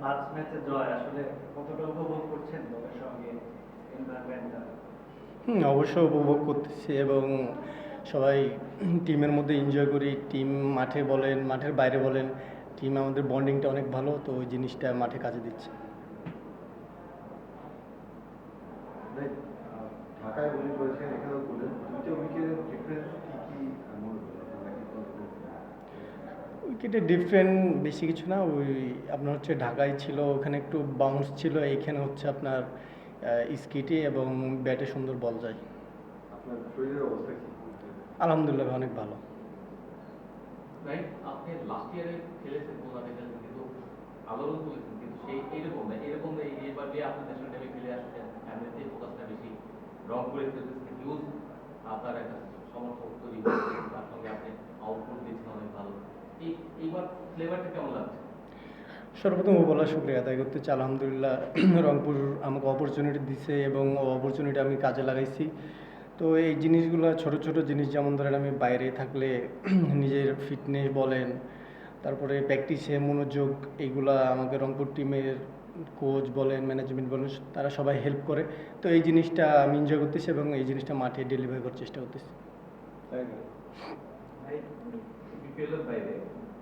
পাঁচ ম্যাচে জয় আসলে কতটা উপভোগ করছেন দলের সঙ্গে হুম, অবশ্যই উপভোগ করতেছি এবং সবাই টিমের মধ্যে এনজয় করি। টিম মাঠে বলেন, মাঠের বাইরে বলেন টিম আমাদের বন্ডিংটা অনেক ভালো, তো ওই জিনিসটা মাঠে কাজে দিচ্ছে ভাই, আহ, ঢাকায় বলি করেছেন এখানেও বললেন দুইটা উইকেটের ডিফারেন্স কি কি আহ, মনে করেন আপনারা কি উইকেটে ডিফারেন্ট বেশি কিছু না ওই আপনার হচ্ছে ঢাকায় ছিল ওখানে একটু বাউন্স ছিল এইখানে হচ্ছে আপনার স্কিটে এবং ব্যাটে সুন্দর বল যায়। আপনার শরীরের অবস্থা কি? আলহামদুলিল্লাহ অনেক ভালো। রাইট আপনি লাস্ট ইয়ারে খেলেছেন কিন্তু আলোড়ন তুলেছেন কিন্তু সেই না এরকম না এই এবার দিয়ে আপনি ন্যাশনাল টিমে খেলে আসছেন ফ্যামিলিতে ফোকাসটা বেশি রং করে খেলতেছেন হিউজ আপনার একটা সমর্থক তৈরি তার সঙ্গে আপনি আউটপুট দিচ্ছেন অনেক ফ্লেভারটা কেমন লাগছে? সর্বপ্রথম বলা শুক্রিয়া আদায় করতে চাই। আলহামদুলিল্লাহ রংপুর আমাকে অপরচুনিটি দিছে এবং অপরচুনিটি আমি কাজে লাগাইছি। তো এই জিনিসগুলো ছোট ছোট জিনিস যেমন ধরেন আমি বাইরে থাকলে নিজের ফিটনেস বলেন তারপরে প্র্যাকটিসে মনোযোগ এইগুলা আমাকে রংপুর টিমের কোচ বলেন ম্যানেজমেন্ট বলেন তারা সবাই হেল্প করে। তো এই জিনিসটা আমি এনজয় করতেছি এবং এই জিনিসটা মাঠে ডেলিভারি করার চেষ্টা করতেছি।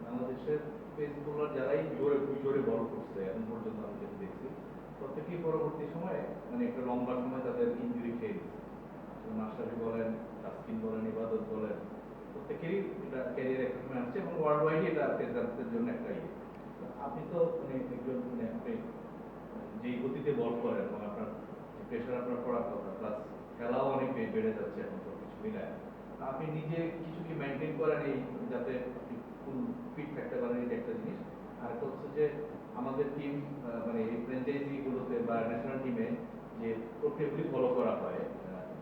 বাংলাদেশের পেস যারাই জোরে জোরে বল করছে, এখন পর্যন্ত আমি যেটা দেখছি, প্রত্যেকেই পরবর্তী সময়ে মানে একটা লম্বা সময় তাদের ইঞ্জুরি খেয়ে মাস্টারি বলেন তাসকিন বলেন, ইবাদত বলেন, প্রত্যেকেরই এটা ক্যারিয়ার একটা সময় আসছে এবং ওয়ার্ল্ড ওয়াইডই এটা পেসারদের জন্য একটা ইয়ে। আপনি তো মানে একজন মানে আপনি যেই গতিতে বল করেন এবং আপনার প্রেশার আপনার পড়ার কথা প্লাস খেলাও অনেক বেড়ে যাচ্ছে এখন তো কিছু মিলায় আপনি নিজে কিছু কি মেনটেন করেন এই যাতে আপনি ফিট থাকতে পারেন এটা একটা জিনিস। আর একটা হচ্ছে যে আমাদের টিম মানে এই ফ্র্যাঞ্চাইজি গুলোতে বা ন্যাশনাল টিমে যে প্রক্রিয়াগুলি ফলো করা হয়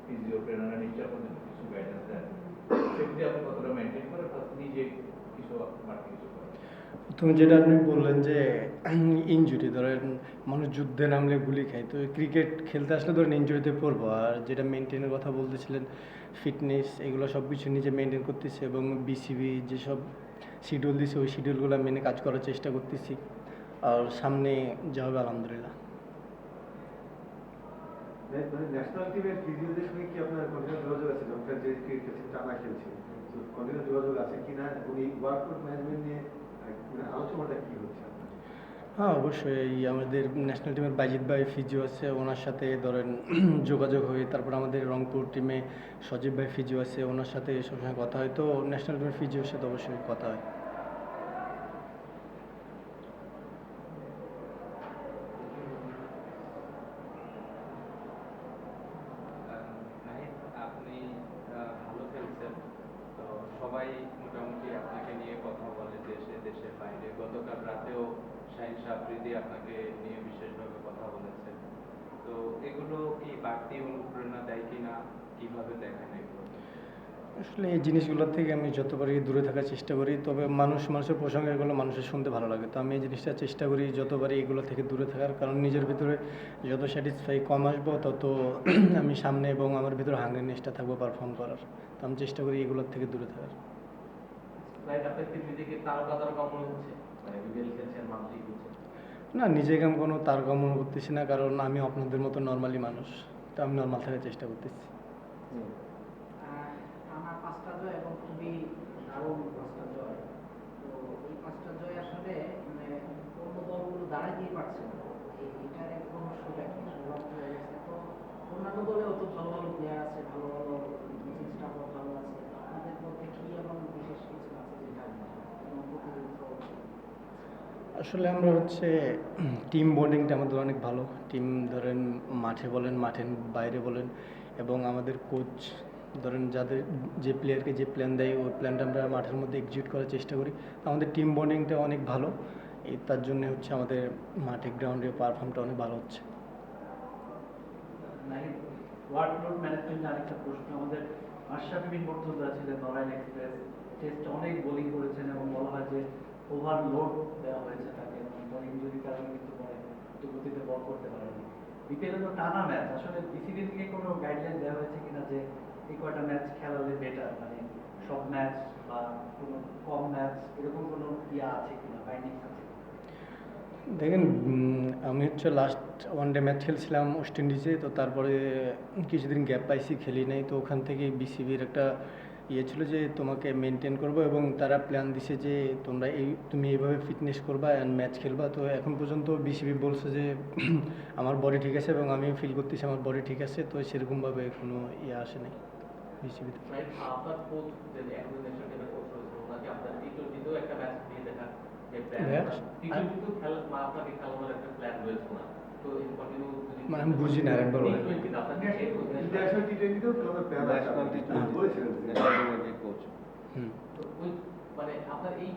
ফিজিও ট্রেনাররা নিশ্চয় আপনাদের কিছু গাইডেন্স দেন। সেগুলি আপনি কতটা মেনটেন করেন প্লাস নিজে কিছু বাড়তি কিছু তুমি যেটা আপনি বললেন যে ইনজুরি ধরেন মানুষ যুদ্ধে নামলে গুলি খায়, তো ক্রিকেট খেলতে আসলে ধরেন ইঞ্জুরিতে পড়ব। আর যেটা মেনটেনের কথা বলতেছিলেন ফিটনেস এগুলো সব কিছু নিজে মেনটেন করতেছে এবং বিসিবি যেসব শিডিউল দিছে, ওই শিডিউলগুলো মেনে কাজ করার চেষ্টা করতেছি। আর সামনে যা হবে আলহামদুলিল্লাহ। ন্যাশনাল টিমের সঙ্গে কি আপনার যোগাযোগ আছে? ডক্টর যে কন্টিনিউ যোগাযোগ আছে ওয়ার্ক ম্যানেজমেন্ট নিয়ে মানে আলোচনাটা কি হচ্ছে? হ্যাঁ অবশ্যই আমাদের ন্যাশনাল টিমের বাইজিৎ ভাই ফিজিও আছে, ওনার সাথে ধরেন যোগাযোগ হয়ে তারপর আমাদের রংপুর টিমে সজীব ভাই ফিজিও আছে, ওনার সাথে সবসময় কথা হয়। তো ন্যাশনাল টিমের ফিজিওর সাথে অবশ্যই কথা হয় নাহিদ আপনি আহ, ভালো খেলছেন তো সবাই মোটামুটি আপনাকে নিয়ে কথা বলে দেশে দেশের বাইরে গতকাল রাতেও সাফরিদি আপনাকে নিয়ে বিশেষভাবে কথা বলেছেন তো এগুলো কি বাড়তি অনুপ্রেরণা দেয় কিনা? কীভাবে দেখেন এগুলো? আসলে এই জিনিসগুলোর থেকে আমি যতবারই দূরে থাকার চেষ্টা করি তবে মানুষ মানুষের প্রসঙ্গে এগুলো মানুষের শুনতে ভালো লাগে। তো আমি এই জিনিসটা চেষ্টা করি যতবারই এগুলো থেকে দূরে থাকার কারণ নিজের ভিতরে যত স্যাটিসফাই কম আসব তত আমি সামনে এবং আমার ভিতরে হাঙ্গারনেসটা থাকব পারফর্ম করার। তো আমি চেষ্টা করি এগুলোর থেকে দূরে থাকার। রাইট আপনার কি নিজেকে তারকা তারকা মনে হচ্ছে? মানে না নিজেকে আমি কোনো তারকা মনে করতেছি না কারণ আমি আপনাদের মতো নর্মালি মানুষ। তো আমি নর্মাল থাকার চেষ্টা করতেছি। আহ, আমার পাঁচটা জয় এবং খুবই দারুণ পাঁচটা জয় তো এই পাঁচটা জয় আসলে মানে অন্য দলগুলো দাঁড়াতেই পারছে না এই- এটার এক রহস্যটা কি সমাপ্ত হয়ে গেছে তো অন্যান্য দলেও তো ভালো ভালো প্লেয়ার আছে ভালো ভালো কোচিং স্টাফও ভালো আছে আপনাদের মধ্যে কি এমন বিশেষ কিছু আছে যেটা কোনো প্রতিযোগিতা হচ্ছে? আসলে আমরা হচ্ছে টিম বন্ডিংটা আমাদের অনেক ভালো। টিম ধরেন মাঠে বলেন, মাঠের বাইরে বলেন এবং আমাদের কোচ ধরেন যাদের যে প্লেয়ারকে যে প্ল্যান দেয়, ওই প্ল্যানটা আমরা মাঠের মধ্যে এক্সিকিউট করার চেষ্টা করি। আমাদের টিম বন্ডিংটা অনেক ভালো। এই তার জন্য হচ্ছে আমাদের মাঠে গ্রাউন্ডে পারফর্মটা অনেক ভালো হচ্ছে। আমাদের অনেক বোলিং করেছেন এবং বলা হয় যে ওভারলোড দেওয়া হয়েছে তাকে। এবং ইঞ্জুরির কারণে কিন্তু পরে একটু গতিতে বল করতে পারেনি। বিপিএল তো টানা ম্যাচ আসলে বিসিবি থেকে কোনো গাইডলাইন দেওয়া হয়েছে কিনা যে এই কয়টা ম্যাচ খেলালে বেটার মানে সব ম্যাচ বা কোনো কম ম্যাচ এরকম কোনো ইয়া আছে কিনা? বাইন্ডিং আছে দেখেন আমি হচ্ছে লাস্ট ওয়ান ডে ম্যাচ খেলছিলাম ওয়েস্ট ইন্ডিজে তো তারপরে কিছুদিন গ্যাপ পাইছি, খেলি নাই। তো ওখান থেকে বিসিবির একটা ইয়ে ছিল যে তোমাকে মেনটেন করব এবং তারা প্ল্যান দিছে যে তোমরা এই তুমি এইভাবে ফিটনেস করবা অ্যান্ড ম্যাচ খেলবা। তো এখন পর্যন্ত বিসিবি বলছে যে আমার বডি ঠিক আছে এবং আমি ফিল করতেছি আমার বডি ঠিক আছে। তো সেরকমভাবে কোনো ইয়ে আসে নাই বিসিবিতে একটা ম্যাচ দিয়ে দেখার যে প্ল্যান Match? টি টোয়েন্টিতেও খেলা আপনাকে খেলানোর একটা প্ল্যান রয়েছে না তো এই কন্টিনিউ মানে আমি বুঝি না, আরেকবার বলেন। টি টোয়েন্টিতে আপনার কি সেই ইন্টারন্যাশনাল টি টোয়েন্টিতেও খেলানোর প্ল্যান আছে National আপনি T20 বলেছিলেন কোচ হুম তো ওই মানে আপনার এই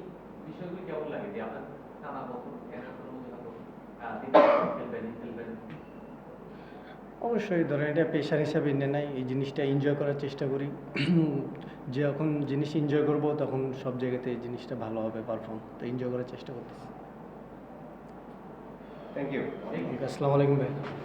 বিষয়গুলি কেমন লাগে যে আপনার টানা বছর এক বছরের মধ্যে হয়তো আহ, তিনি খেলবেন খেলবেন অবশ্যই ধরেন এটা পেশার হিসাবে নিয়ে নাই এই জিনিসটা এনজয় করার চেষ্টা করি যখন জিনিস এনজয় করব তখন সব জায়গাতে এই জিনিসটা ভালো হবে পারফর্ম তো এনজয় করার চেষ্টা করতেছি থ্যাংক ইউ আসসালামু। আলাইকুম ভাই